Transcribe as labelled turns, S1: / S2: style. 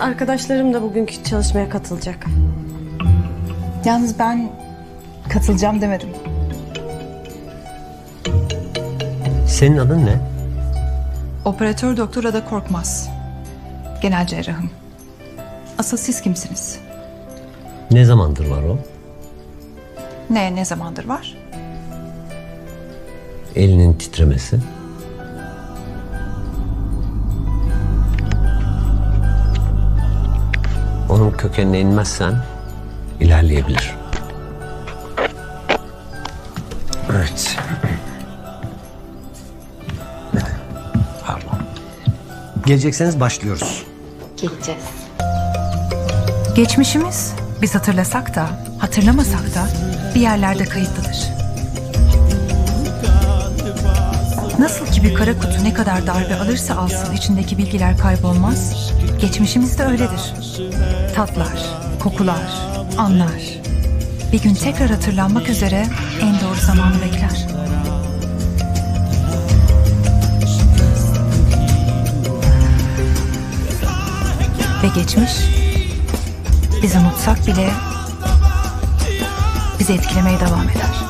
S1: Arkadaşlarım da bugünkü çalışmaya katılacak.
S2: Yalnız ben katılacağım demedim.
S3: Senin adın ne?
S2: Operatör doktor Ada Korkmaz. Genel cerrahım. Asıl siz kimsiniz?
S3: Ne zamandır var o?
S2: Ne, ne zamandır var?
S3: Elinin titremesi. Kökenine inmezsen ilerleyebilir. Evet. Pardon. Gelecekseniz başlıyoruz.
S1: Geleceğiz.
S2: Geçmişimiz biz hatırlasak da, hatırlamasak da bir yerlerde kayıtlıdır. Nasıl ki bir kara kutu ne kadar darbe alırsa alsın içindeki bilgiler kaybolmaz, geçmişimiz de öyledir. Tatlar, kokular, anlar. Bir gün tekrar hatırlanmak üzere en doğru zamanı bekler. Ve geçmiş biz unutsak bile bizi etkilemeye devam eder.